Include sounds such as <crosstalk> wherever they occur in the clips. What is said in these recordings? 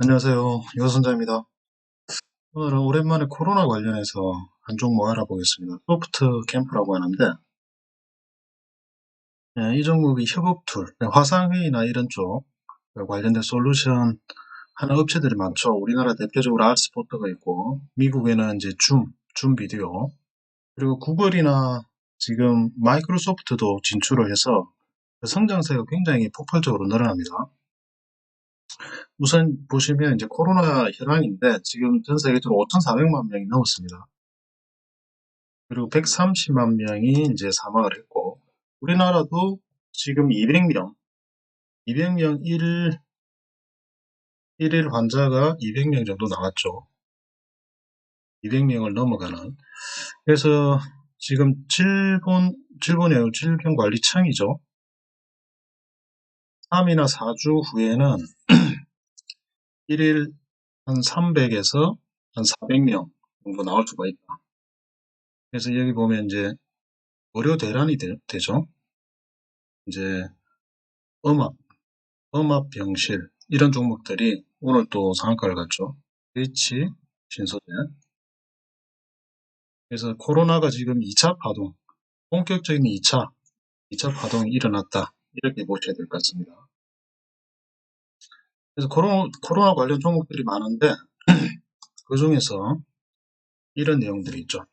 안녕하세요. 유선자입니다. 오늘은 오랜만에 코로나 관련해서 한 종목 알아보겠습니다. 소프트 캠프라고 하는데 예, 이 종목이 협업 툴, 화상회의나 이런 쪽 관련된 솔루션 하는 업체들이 많죠. 우리나라 대표적으로 알스포트가 있고 미국에는 이제 줌, 줌 비디오 그리고 구글이나 지금 마이크로소프트도 진출을 해서 성장세가 굉장히 폭발적으로 늘어납니다. 우선 보시면 이제 코로나 현황인데 지금 전 세계적으로 5,400만 명이 넘었습니다. 그리고 130만 명이 이제 사망을 했고 우리나라도 지금 200명, 200명 1일 1일 환자가 200명 정도 나왔죠. 200명을 넘어가는. 그래서 지금 질본, 질본의 질병관리청이죠. 3이나 4주 후에는 <clears throat> 1일 한 300에서 한 400명 정도 나올 수가 있다. 그래서 여기 보면 이제 의료 대란이 되, 죠 이제 음압, 음압 병실 이런 종목들이 오늘 또 상한가를 갔죠. H 신소재. 그래서 코로나가 지금 2차 파동, 본격적인 2차, 2차 파동이 일어났다. 이렇게 보셔야 될 것 같습니다. 그래서 코로나, 코로나 관련 종목들이 많은데 <clears throat> 그 중에서 이런 내용들이 있죠.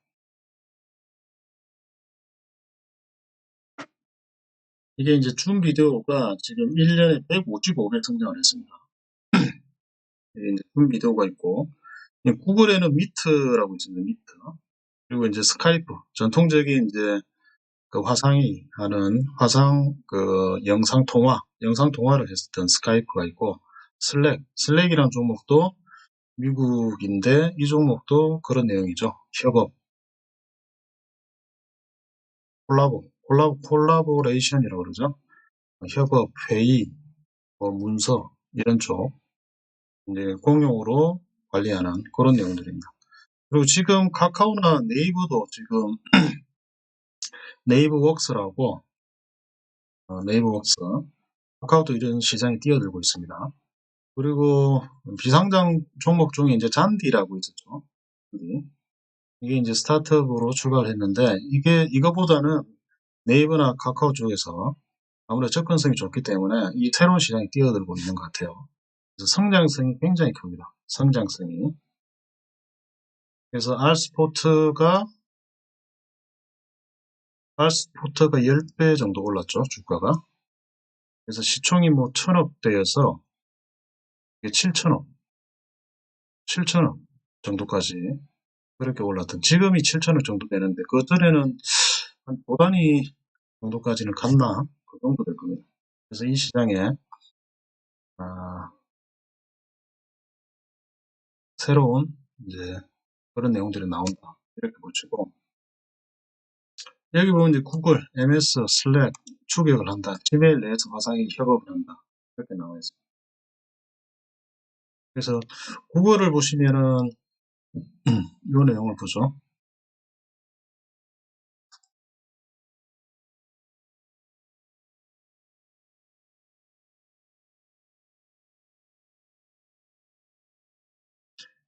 이게 이제 줌 비디오가 지금 1년에 155배 성장을 했습니다. <clears throat> 이게 이제 줌 비디오가 있고 구글에는 미트라고 있습니다. 미트. 그리고 이제 스카이프 전통적인 이제 그 화상이 하는 화상 그 영상 통화 영상 통화를 했었던 스카이프가 있고 슬랙, 슬랙이란 종목도 미국인데 이 종목도 그런 내용이죠. 협업, 콜라보, 콜라보, 콜라보레이션이라고 그러죠. 협업, 회의, 뭐 문서 이런 쪽 이제 공용으로 관리하는 그런 내용들입니다. 그리고 지금 카카오나 네이버도 지금 <clears throat> 네이버 웍스라고 어, 네이버 웍스 카카오도 이런 시장에 뛰어들고 있습니다. 그리고 비상장 종목 중에 이제 잔디라고 있었죠. 이게 이제 스타트업으로 출발을 했는데 이게 이거보다는 네이버나 카카오 쪽에서 아무래도 접근성이 좋기 때문에 이 새로운 시장에 뛰어들고 있는 것 같아요. 그래서 성장성이 굉장히 큽니다. 성장성이. 그래서 알스포트가 알스포트가 10배 정도 올랐죠. 주가가. 그래서 시총이 뭐 천억대여서 7천원, 7천원 정도까지 그렇게 올랐던 지금이 7천원 정도 되는데 그 전에는 한 보단위 정도까지는 갔나 그 정도 될 겁니다. 그래서 이 시장에 아, 새로운 이제 그런 내용들이 나온다 이렇게 보시고 여기 보면 이제 구글, MS, 슬랙 추격을 한다. 지메일 내에서 화상이 협업을 한다. 이렇게 나와 있습니다. 그래서 국어를 보시면은 <clears throat> 이 내용을 보죠.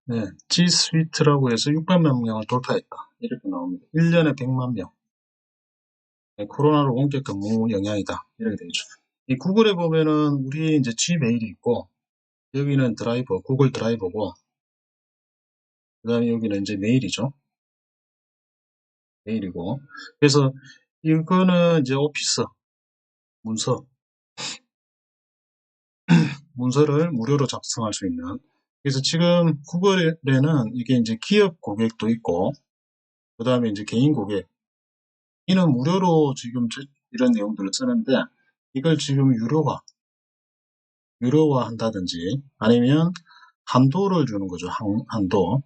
네, G 스위트라고 해서 600만 명을 돌파했다. 이렇게 나옵니다. 1년에 100만 명. 네, 코로나로 원격 근무 영향이다. 이렇게 되죠. 이 구글에 보면은 우리 이제 G메일이 있고 여기는 드라이버, 구글 드라이버고 그 다음에 여기는 이제 메일이죠. 메일이고. 그래서 이거는 이제 오피스 문서. <clears throat> 문서를 무료로 작성할 수 있는. 그래서 지금 구글에는 이게 이제 기업 고객도 있고 그 다음에 이제 개인 고객. 이는 무료로 지금 이런 내용들을 쓰는데 이걸 지금 유료화 유료화 한다든지 아니면 한도를 주는 거죠. 한, 도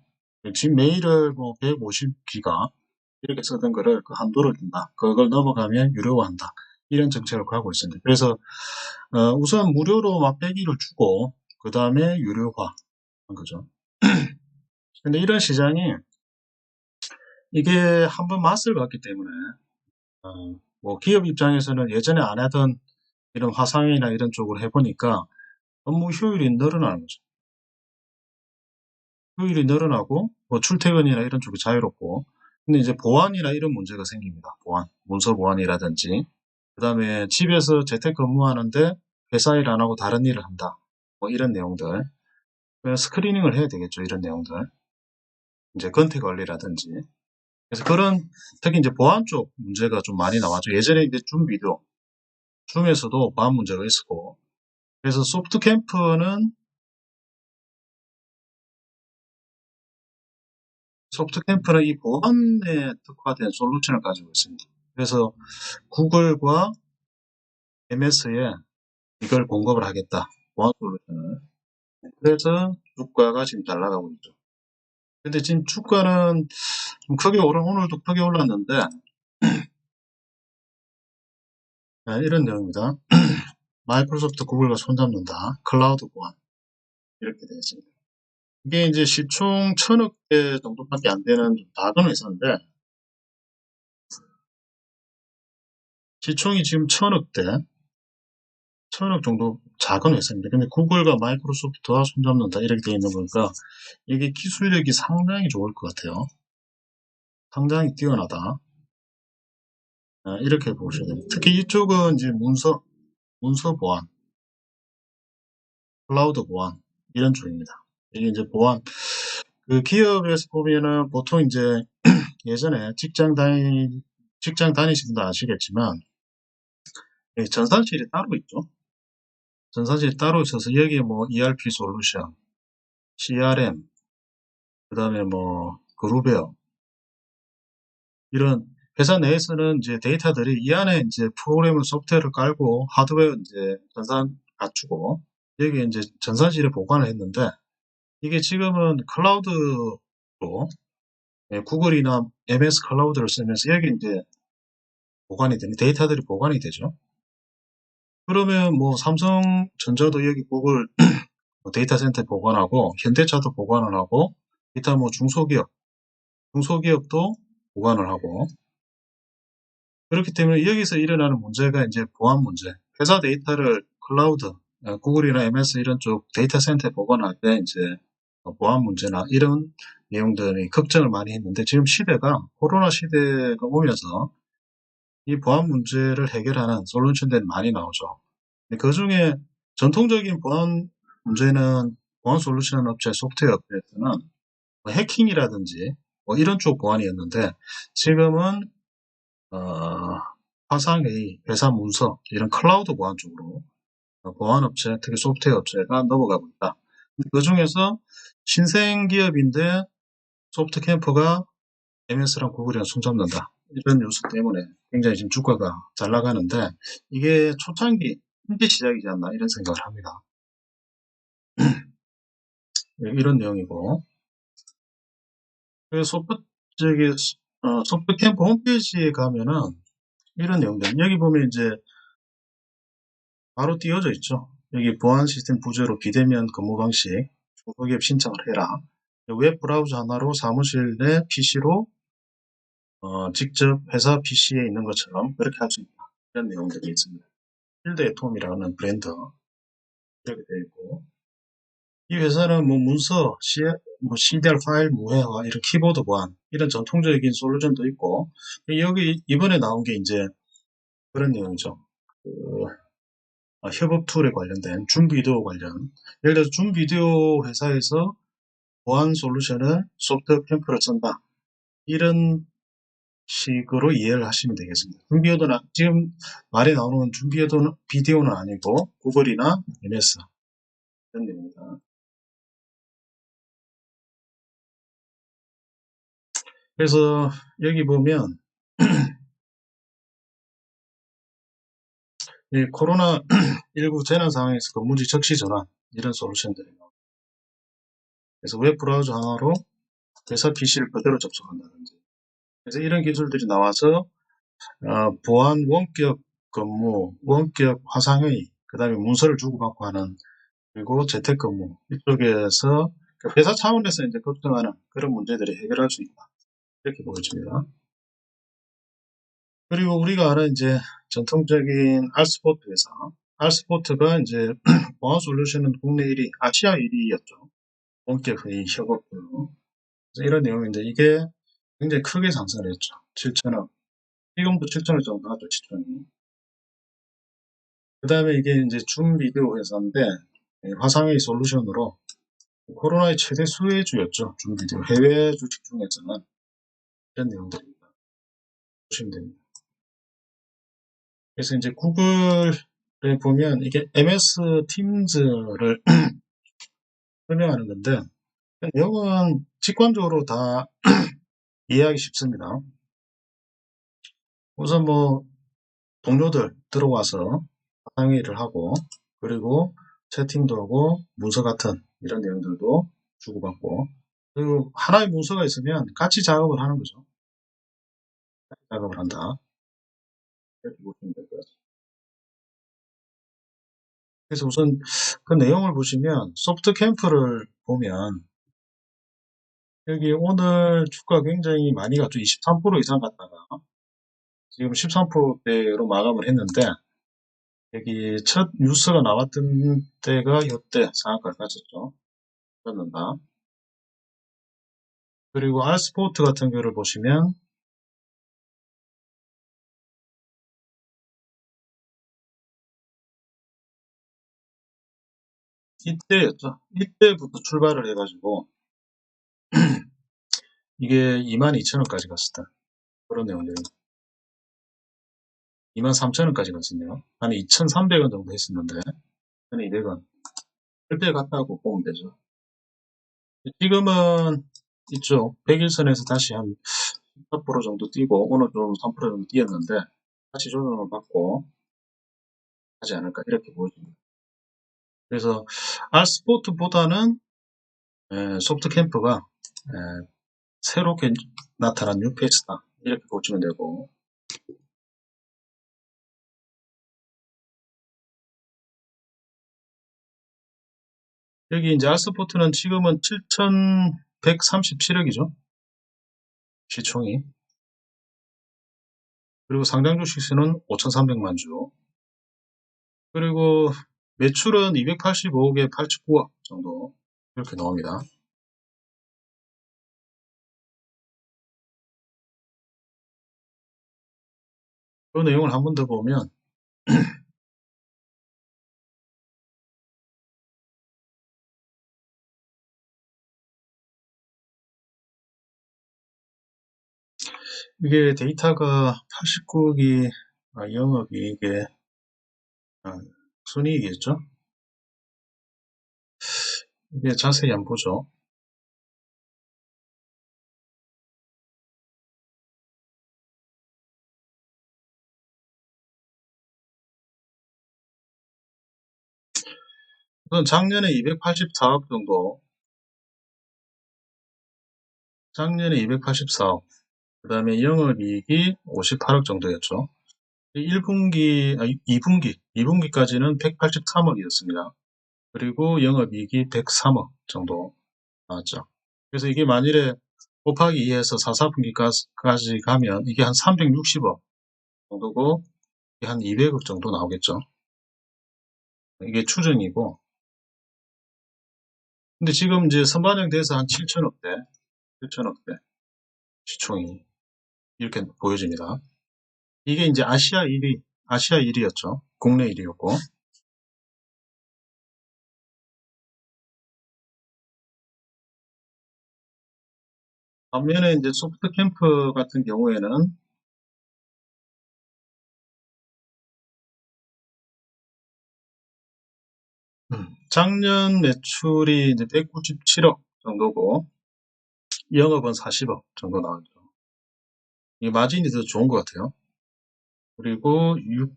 지금 메일을 뭐 150기가 이렇게 쓰던 거를 그 한도를 준다. 그걸 넘어가면 유료화한다. 이런 정책을 하고 있습니다. 그래서 어, 우선 무료로 맛배기를 주고 그 다음에 유료화 한 거죠. <clears throat> 근데 이런 시장이 이게 한번 맛을 봤기 때문에 어, 뭐 기업 입장에서는 예전에 안 하던 이런 화상이나 이런 쪽으로 해보니까 업무 효율이 늘어나는 거죠. 휴일이 늘어나고 뭐 출퇴근이나 이런 쪽이 자유롭고 근데 이제 보안이나 이런 문제가 생깁니다. 보안, 문서 보안이라든지 그 다음에 집에서 재택근무하는데 회사 일 안 하고 다른 일을 한다. 뭐 이런 내용들 스크리닝을 해야 되겠죠. 이런 내용들 이제 건태 관리라든지 그래서 그런 특히 이제 보안 쪽 문제가 좀 많이 나왔죠. 예전에 이제 줌 비디오 줌에서도 보안 문제가 있었고 그래서 소프트 캠프는 소프트 캠프는 이 보안에 특화된 솔루션을 가지고 있습니다. 그래서 구글과 MS에 이걸 공급을 하겠다. 보안 솔루션을. 그래서 주가가 지금 잘 나가고 있죠. 근데 지금 주가는 좀 크게 오른, 오늘도 크게 올랐는데, <clears throat> 네, 이런 내용입니다. <clears throat> 마이크로소프트 구글과 손잡는다. 클라우드 보안. 이렇게 되어 있습니다. 이게 이제 시총 천억 개 정도밖에 안 되는 작은 회사인데 시총이 지금 천억 대 천억 정도 작은 회사입니다. 근데 구글과 마이크로소프트와 손잡는다 이렇게 되어 있는 거니까 이게 기술력이 상당히 좋을 것 같아요. 상당히 뛰어나다. 아, 이렇게 보셔야 됩니다. 특히 이쪽은 이제 문서, 문서 보안, 클라우드 보안 이런 쪽입니다. 이게 이제 보안 그 기업에서 보면은 보통 이제 <clears throat> 예전에 직장 다니 직장 분들 아시겠지만 전산실이 따로 있죠. 전산실이 따로 있어서 여기에 뭐 ERP 솔루션, CRM, 그 다음에 뭐 그루베어 이런 회사 내에서는 이제 데이터들이 이 안에 이제 프로그램을 소프트웨어를 깔고 하드웨어 이제 전산 갖추고 여기 이제 전산실에 보관을 했는데 이게 지금은 클라우드로 예, 구글이나 MS 클라우드를 쓰면서 여기 이제 보관이 되는 데이터들이 보관이 되죠. 그러면 뭐 삼성전자도 여기 구글 <clears throat> 뭐 데이터 센터 보관하고 현대차도 보관을 하고 기타 뭐 중소기업 중소기업도 보관을 하고 그렇기 때문에 여기서 일어나는 문제가 이제 보안 문제 회사 데이터를 클라우드 예, 구글이나 MS 이런 쪽 데이터 센터에 보관할 때 이제 어, 보안 문제나 이런 내용들이 걱정을 많이 했는데 지금 시대가 코로나 시대가 오면서 이 보안 문제를 해결하는 솔루션들이 많이 나오죠. 그 중에 전통적인 보안 문제는 보안 솔루션 업체, 소프트웨어 업체에서는 뭐 해킹이라든지 뭐 이런 쪽 보안이었는데 지금은 어, 화상의 회사 문서 이런 클라우드 보안 쪽으로 보안 업체, 특히 소프트웨어 업체가 넘어가고 있다. 그 중에서 신생 기업인데 소프트 캠프가 MS랑 구글이랑 손잡는다. 이런 요소 때문에 굉장히 지금 주가가 잘 나가는데 이게 초창기 현재 시작이지 않나 이런 생각을 합니다. <clears throat> 네, 이런 내용이고 소프트 저기 어, 소프트 캠프 홈페이지에 가면은 이런 내용들 여기 보면 이제 바로 띄워져 있죠. 여기 보안 시스템 부재로 비대면 근무 방식 중소기업 신청을 해라. 웹 브라우저 하나로 사무실 내 PC로 어, 직접 회사 PC에 있는 것처럼 그렇게 할 수 있다. 이런 내용들이 있습니다. 필드 애톰이라는 브랜드 이렇게 되어 있고 이 회사는 뭐 문서, C, 뭐 CDR 파일 무해화, 이런 키보드 보안 이런 전통적인 솔루션도 있고 여기 이번에 나온 게 이제 그런 내용이죠. 그, 어, 협업 툴에 관련된 줌 비디오 관련 예를 들어서 줌 비디오 회사에서 보안 솔루션을 소프트 캠프를 쓴다 이런 식으로 이해를 하시면 되겠습니다. 줌 비디오는 지금 말이 나오는 줌 비디오는, 비디오는 아니고 구글이나 MS 이런 내용입니다. 그래서 여기 보면 <clears throat> 이 코로나19 재난 상황에서 근무지 적시 전환 이런 솔루션들이 나옵니다. 그래서 웹 브라우저 하나로 회사 PC를 그대로 접속한다든지 그래서 이런 기술들이 나와서 어, 보안 원격 근무, 원격 화상회의, 그 다음에 문서를 주고받고 하는 그리고 재택근무 이쪽에서 그 회사 차원에서 이제 걱정하는 그런 문제들이 해결할 수 있다 이렇게 보여집니다. 그리고 우리가 아는 이제 전통적인 알스포트 회사. 알스포트가 이제 <clears throat> 보안 솔루션은 국내 1위, 아시아 1위였죠. 본격 회의 협업으로 이런 내용인데 이게 굉장히 크게 상승을 했죠. 7천억. 지금도 7천억 정도 하죠, 시총이. 그 다음에 이게 이제 줌 비디오 회사인데 화상회의 솔루션으로 코로나의 최대 수혜주였죠. 줌 비디오 해외 주식 중에서는 이런 내용들입니다. 보시면 됩니다. 그래서 이제 구글에 보면 이게 MS 팀즈를 <clears throat> 설명하는 건데 그 내용은 직관적으로 다 <clears throat> 이해하기 쉽습니다. 우선 뭐 동료들 들어와서 상회의를 하고 그리고 채팅도 하고 문서 같은 이런 내용들도 주고받고 그리고 하나의 문서가 있으면 같이 작업을 하는 거죠. 같이 작업을 한다. 그래서 우선 그 내용을 보시면 소프트 캠프를 보면 여기 오늘 주가 굉장히 많이 갔죠. 23% 이상 갔다가 지금 13%대로 마감을 했는데 여기 첫 뉴스가 나왔던 때가 이때 상한가를 갔었죠. 그렇는다. 그리고 알스포트 같은 경우를 보시면 이때였죠. 이때부터 출발을 해가지고 <clears throat> 이게 22,000원까지 갔었다. 그런 내용들이 23,000원까지 갔었네요. 한 2,300원 정도 했었는데 1,200원 그때 갔다고 보면 되죠. 지금은 이쪽 100일선에서 다시 한14% 정도 뛰고 오늘 좀 3% 정도 뛰었는데 다시 조정을 받고 하지 않을까 이렇게 보여집니다. 그래서 알스포트보다는 소프트캠프가 새롭게 나타난 뉴페이스다. 이렇게 보시면 되고. 여기 이제 알스포트는 지금은 7,137억이죠. 시총이. 그리고 상장 주식수는 5,300만 주. 그리고 매출은 285억에 89억 정도 이렇게 나옵니다. 그 내용을 한 번 더 보면 <clears throat> 이게 데이터가 89억이 아, 영업이익에 아, 순이익이었죠. 이게 자세히 한번 보죠. 우선 작년에 284억 정도, 작년에 284억, 그 다음에 영업이익이 58억 정도였죠. 1분기, 아, 2분기, 2분기까지는 183억이었습니다. 그리고 영업이익이 103억 정도 나왔죠. 그래서 이게 만일에 곱하기 2해서 4, 4분기까지 가면 이게 한 360억 정도고 한 200억 정도 나오겠죠. 이게 추정이고 근데 지금 이제 선반영 돼서 한 7천억대 7천억대 시총이 이렇게 보여집니다. 이게 이제 아시아 1위, 아시아 1위였죠. 국내 1위였고. 반면에 이제 소프트 캠프 같은 경우에는 음, 작년 매출이 이제 197억 정도고 영업은 40억 정도 나왔죠. 이 마진이 더 좋은 것 같아요. 그리고 6,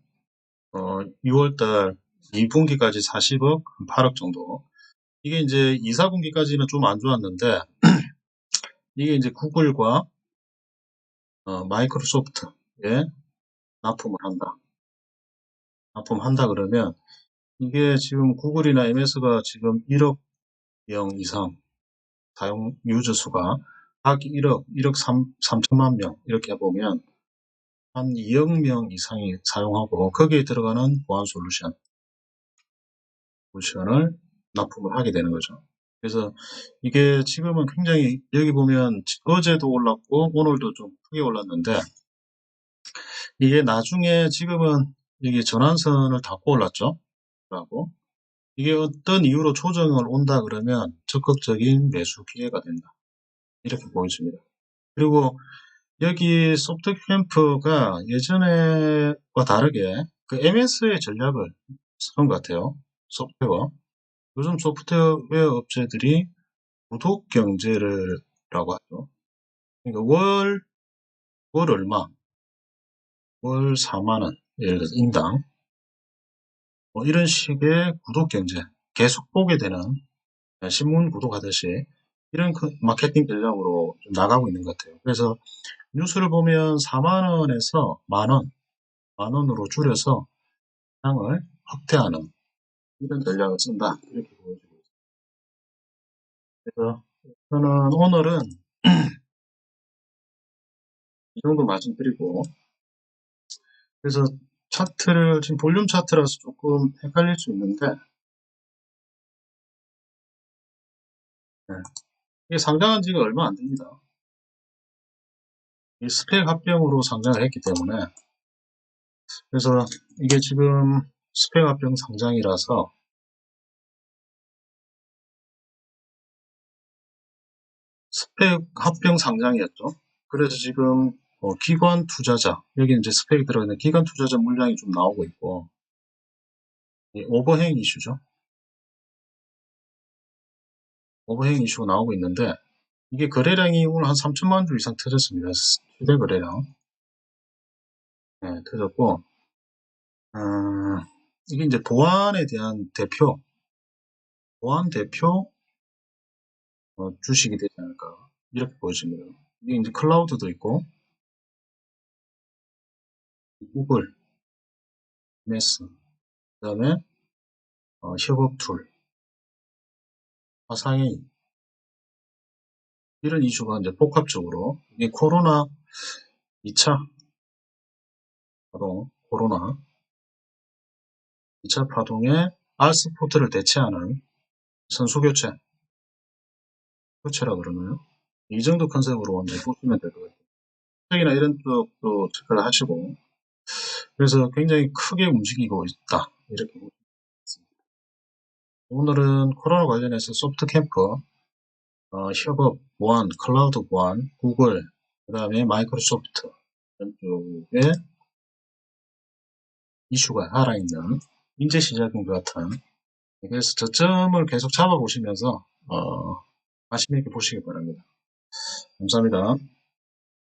어, 6월달 2분기까지 40억, 8억 정도. 이게 이제 2, 4분기까지는 좀 안 좋았는데, <clears throat> 이게 이제 구글과 어, 마이크로소프트에 납품을 한다. 납품한다 그러면 이게 지금 구글이나 MS가 지금 1억 명 이상 사용 유저 수가 각 1억, 1억 3, 3천만 명 이렇게 해보면 한 2억 명 이상이 사용하고 거기에 들어가는 보안 솔루션 솔루션을 납품을 하게 되는 거죠. 그래서 이게 지금은 굉장히 여기 보면 어제도 올랐고 오늘도 좀 크게 올랐는데 이게 나중에 지금은 이게 전환선을 닫고 올랐죠. 라고 이게 어떤 이유로 조정을 온다 그러면 적극적인 매수 기회가 된다. 이렇게 보여집니다. 그리고 여기 소프트 캠프가 예전에와 다르게 그 MS의 전략을 쓴것 같아요. 소프트웨어. 요즘 소프트웨어 업체들이 구독 경제를 라고 하죠. 그러니까 월, 월 얼마? 월 4만원. 예를 들어서 인당. 뭐 이런 식의 구독 경제. 계속 보게 되는 신문 구독하듯이 이런 그 마케팅 전략으로 나가고 있는 것 같아요. 그래서 뉴스를 보면 4만 원에서 만 원, 만 원으로 줄여서 상을 확대하는 이런 전략을 쓴다. 이렇게 보여지고 있습니다. 그래서 저는 오늘은 <clears throat> 이 정도 말씀드리고 그래서 차트를 지금 볼륨 차트라서 조금 헷갈릴 수 있는데 네. 이게 상장한 지가 얼마 안 됩니다. 이 스펙 합병으로 상장을 했기 때문에 그래서 이게 지금 스펙 합병 상장이라서 스펙 합병 상장이었죠. 그래서 지금 어, 기관 투자자 여기 이제 스펙이 들어있는 기관 투자자 물량이 좀 나오고 있고 오버행 이슈죠. 오버행 이슈가 나오고 있는데 이게 거래량이 오늘 한 3천만 주 이상 터졌습니다. 휴대 거래량 네, 터졌고 어, 이게 이제 보안에 대한 대표 보안 대표 어, 주식이 되지 않을까 이렇게 보여집니다. 이게 이제 클라우드도 있고 구글, 메스, 그 다음에 어, 협업 툴, 화상회의 이런 이슈가 이제 복합적으로 이게 코로나 2차 파동, 코로나 2차 파동에 알스포트를 대체하는 선수 교체 교체라 그러나요? 이 정도 컨셉으로 이제 보시면 될 것 같아요. 책이나 이런 쪽도 체크를 하시고 그래서 굉장히 크게 움직이고 있다. 이렇게. 오늘은 코로나 관련해서 소프트 캠프, 어, 협업 보안, 클라우드 보안, 구글, 그 다음에 마이크로소프트 이런 쪽에 이슈가 살아있는 인재 시작인 것 같은 그래서 저점을 계속 잡아보시면서 어, 관심 있게 보시기 바랍니다. 감사합니다.